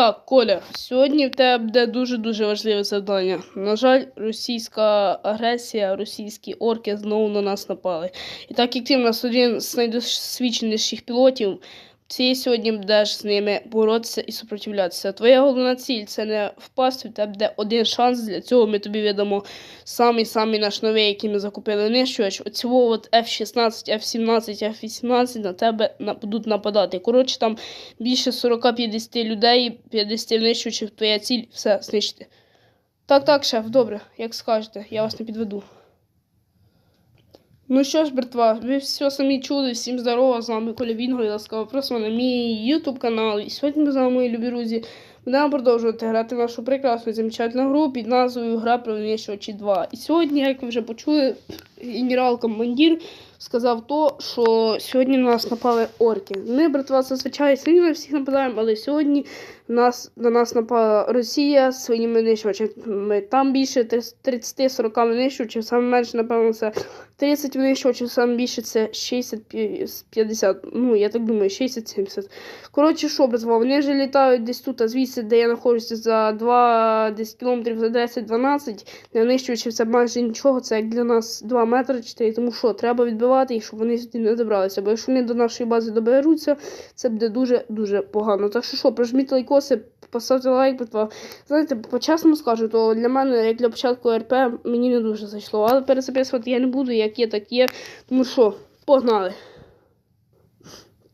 Так, Коля, сьогодні в тебе буде дуже-дуже важливе завдання. На жаль, російська агресія, російські орки знову на нас напали. І так як ти в нас один з найдосвідченіших пілотів, ти сьогодні будеш з ними боротися і супротивлятися. Твоя головна ціль це не впасти, в тебе буде один шанс. Для цього ми тобі видамо самий-самий наш новий, який ми закупили винищувач. Оцього от F-16, F-17, F-18 на тебе будуть нападати. Коротше, там більше 40-50 людей, 50 винищувачів, твоя ціль все знищити. Так, так, шеф, добре, як скажете, я вас не підведу. Ну що ж, братва, ви все самі чули, всім здорово, з вами Коля Вінго і ласкаво просимо на мій ютуб канал. І сьогодні ми з вами, мої любі друзі, будемо продовжувати грати в нашу прекрасну замечательну гру під назвою Гра про винищувачі 2. І сьогодні, як ви вже почули, генерал-командир сказав то, що сьогодні на нас напали орки. Ми, братва, зазвичай на всіх нападаємо, але сьогодні нас, на нас напала Росія своїми винищувачами. Там більше 30-40 винищувачів, саме менше, напевно, це 30 винищувачів, саме більше це 60-50. Ну, я так думаю, 60-70. Коротше, що, братва, вони вже літають десь тут, а звідси, де я знаходжуся, за 2 десь кілометрів за 10-12. Для винищувачів це майже нічого, це як для нас 2 метри 4, тому що треба відбивати їх, щоб вони сюди не добралися. Бо якщо вони до нашої бази доберуться, це буде дуже-дуже погано. Так що що, прожміть лайкоси, поставте лайк, братва. Знаєте, по-чесному скажу, то для мене, як для початку РП, мені не дуже зайшло. Але перезаписувати я не буду, як є, так є. Тому що, погнали.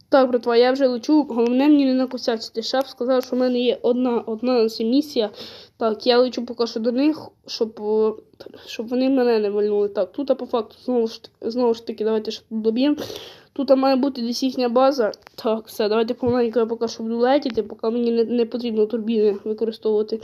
Так, братва, я вже лечу. Головне мені не накосячити. Шеф сказав, що в мене є одна одна місія. Так, я лечу поки що до них, щоб, е, щоб вони мене не вальнули. Так, тут по факту знову ж знову ж таки, давайте ще тут доб'ємо. Тут має бути десь їхня база. Так, все, давайте помаленьку я поки що буду летіти, поки мені не, не потрібно турбіни використовувати.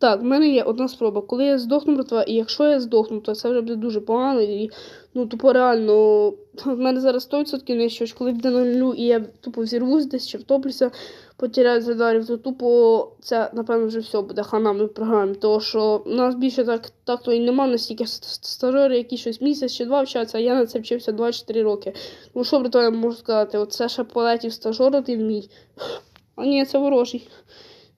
Так, в мене є одна спроба. Коли я здохну, братва, і якщо я здохну, то це вже буде дуже погано. І, ну, тупо реально, в мене зараз 100% нищувач, коли буде на нулю, і я тупо взірвусь десь чи втоплюся, потеряю з радарів, то тупо це, напевно, вже все буде ханами в програмі. Тому що у нас більше так, так то і нема настільки стажери, які щось місяць чи два вчаться, а я на це вчився 24 роки. Ну що, братва, я можу сказати, оце ще полетів стажер один мій. А ні, це ворожий.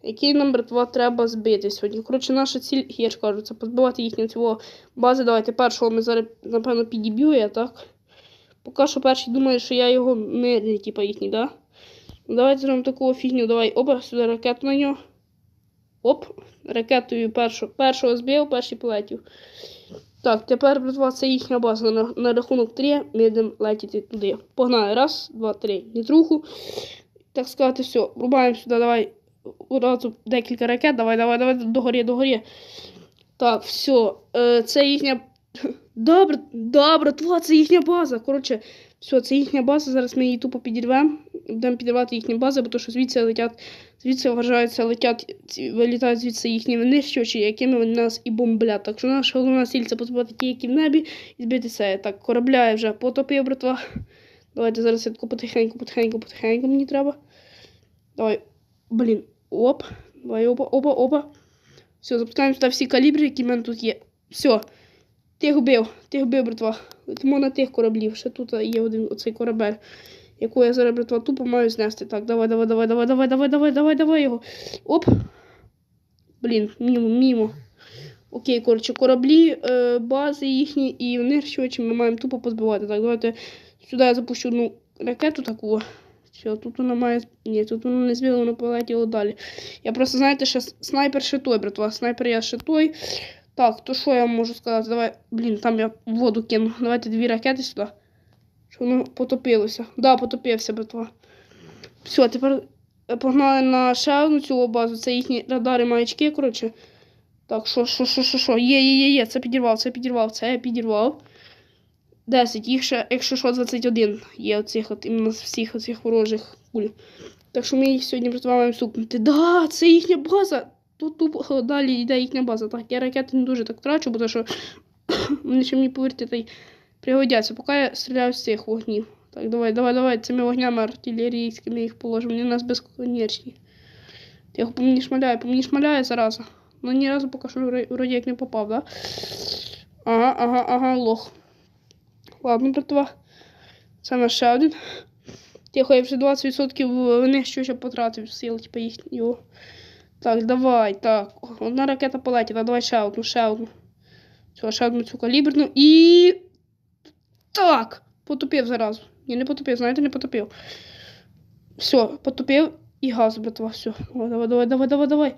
Який нам, братва, треба збити сьогодні? Коротше, наша ціль, я ж кажу, це позбивати їхню цього бази. Давайте першого ми зараз, напевно, підіб'ю так? Поки що перший думає, що я його мирний, типа їхній, да? Ну, Давайте зробимо таку фігню. Давай, опа, сюди ракету на нього. Оп, ракетою першого, першого збив, перший полетів. Так, тепер, братва, це їхня база. На, на рахунок 3 ми йдемо летіти туди. Погнали. Раз, два, три. Нітруху. Так сказати, все. Рубаємо сюди, давай одразу декілька ракет. Давай, давай, давай, догорі, догорі. Так, все. Це їхня. Добре, добре, тва, це їхня база. Коротше, все, це їхня база. Зараз ми її тупо підірвемо. Будемо підірвати їхню базу, бо що звідси летять, звідси вважаються, летять, вилітають звідси їхні винищувачі, якими вони нас і бомблять. Так що наша головна ціль це позбувати ті, які в небі, і збити це. Так, корабля я вже потопив, братва. Давайте зараз я таку потихеньку, потихеньку, потихеньку мені треба. Давай. Блін, оп. Давай, опа, опа, опа. Все, запускаємо сюди всі калібри, які в мене тут є. Все. Тих вбив, тих вбив, братва. Летимо на тих кораблів. Ще тут є один оцей корабель, яку я зараз, братва, тупо маю знести. Так, давай, давай, давай, давай, давай, давай, давай, давай, давай його. Оп. Блін, мімо, мімо. Окей, коротше, кораблі, е, бази їхні і винищувачі ми маємо тупо позбивати. Так, давайте сюди я запущу одну ракету таку. Все, тут вона має. Ні, тут вона не збила, воно полетіло далі. Я просто, знаєте, ще снайпер ще той, братва. Снайпер я ще той. Так, то що я можу сказати? Давай. Блін, там я воду кину. Давайте дві ракети сюди. Щоб воно потопилося. Да, потопився, братва. Все, тепер е, погнали на ще одну цю базу. Це їхні радари маячки, коротше. Так, що, що, що, що, що? Є, є, є, є. Це підірвав, це підірвав, це я підірвав. 10, їх ще, якщо що, 21 є оцих от іменно всіх оцих ворожих куль. Так що ми їх сьогодні маємо сукнути. Да, це їхня база. Тут тупо далі йде їхня база. Так, я ракети не дуже так трачу, бо то що вони ще мені повірте, та й пригодяться. Поки я стріляю з цих вогнів. Так, давай, давай, давай, цими вогнями артилерійськими їх положимо. Вони у нас безконечні. Тихо, по мені шмаляє, по мені шмаляє зараза. Ну ні разу поки що вро- вроді як не попав, да? Ага, ага, ага, лох. Ладно, братва. Це наш ще один. Тихо, я вже 20% винищувача ще потратив сил, типу їх його. Так, давай, так. Одна ракета полетіла, давай ще одну, ще одну. Все, ще одну цю каліберну і. Так! Потопив заразу. Ні, не потопив, знаєте, не потопив. Все, потопив і газ, братва, все. Давай, давай, давай, давай, давай, давай.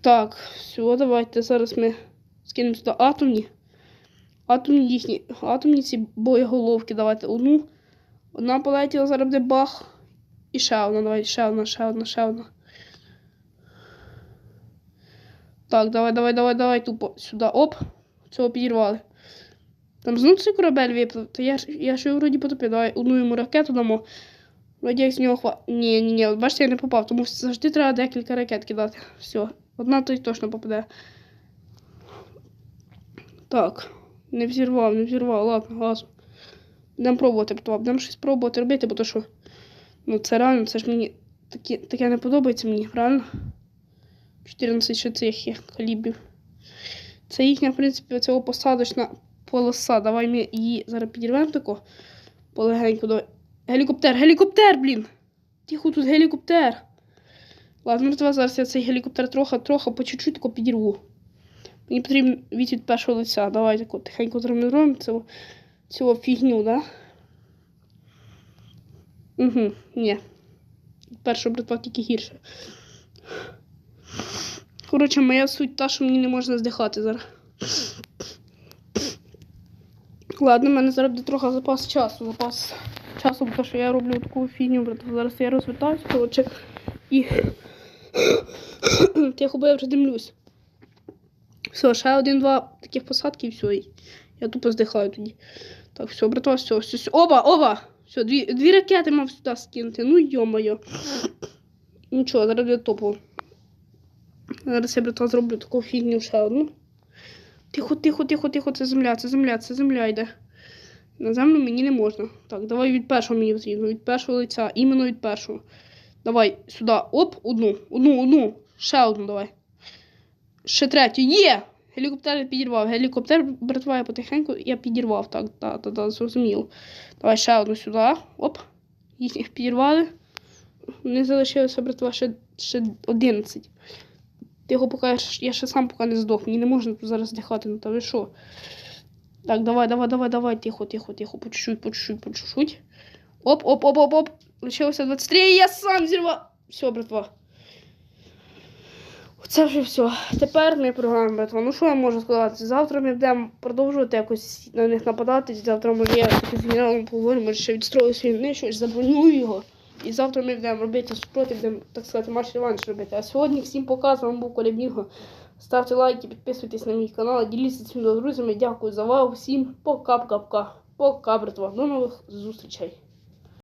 Так, все, давайте зараз ми скинемо сюди атомні. Атомні їхні, атомні ці боєголовки, давайте одну. Одна полетіла, зараз буде бах. І ще одна, давай, ще одна, ще одна, ще одна. Так, давай, давай, давай, давай, тупо сюди. Оп. Цього підірвали. Там знов цей корабель виплив. Та я я його вроді потопив. Давай одну йому ракету дамо. Вроді як з нього хва. Ні, ні, ні, бачите, я не попав, тому завжди треба декілька ракет кидати. Все. Одна то й точно попаде. Так. Не взірвав, не взірвав, ладно, газу. Будемо пробувати, будемо щось пробувати робити, бо то що. Ну це реально, це ж мені таке, таке не подобається мені, правильно? 14 ще цих є калібрів. Це їхня, в принципі, оцього посадочна полоса. Давай ми її зараз підірвемо тако. Полегенько давай. Гелікоптер, гелікоптер, блін! Тихо, тут гелікоптер. Ладно, зараз я цей гелікоптер трохи, трохи по чуть-чуть тако підірву. Мені потрібен від від першого лиця. Давай тако тихенько зробимо цю, цю фігню, да? Угу, ні. Першого братва тільки гірше. Коротше, моя суть та, що мені не можна здихати зараз. Ладно, в мене зараз буде трохи запас часу. Запас часу, тому що я роблю таку фігню, брат. Зараз я розвертаюся, коротше, і тихо, бо я вже димлюсь. Все, ще один-два таких посадки і все. Я тупо здихаю тоді. Так, все, братва, все, все, все. Оба, оба! Все, дві, дві ракети мав сюди скинути. Ну йо-моє. Нічого, зараз буде топово. Зараз я братва зроблю таку фігню ще одну. Тихо, тихо, тихо, тихо, це земля, це земля, це земля йде. На землю мені не можна. Так, давай від першого мені потрібно, від першого лиця, іменно від першого. Давай сюди. Оп, одну, одну, одну. Ще одну давай. Ще третю. Є! Гелікоптер підірвав. Гелікоптер, братва, я потихеньку я підірвав. Так, так, так, так, зрозуміло. Давай ще одну сюди. Оп. Їх підірвали. Не залишилося, братва, ще, ще 11. Тихо, поки я, ще сам поки не здох. Мені не можна зараз дихати, ну та ви що? Так, давай, давай, давай, давай, тихо, тихо, тихо, по чуть-чуть, по чуть-чуть, по чуть-чуть. Оп, оп, оп, оп, оп. Лишилося 23, і я сам зірвав. Все, братва. Це вже все. Тепер ми програємо, братва. Ну що я можу сказати? Завтра ми будемо продовжувати якось на них нападати. Завтра може я з генералом поговорю, може ще відстрою свій нищувач, забронюю його. І завтра ми будемо робити супротив, будемо, так сказати, марш реванш робити. А сьогодні всім показ, вам був Колібінго. Ставте лайки, підписуйтесь на мій канал, діліться цим друзями. Дякую за увагу. Всім пока-пока-пока. Пока, братва. До нових зустрічей.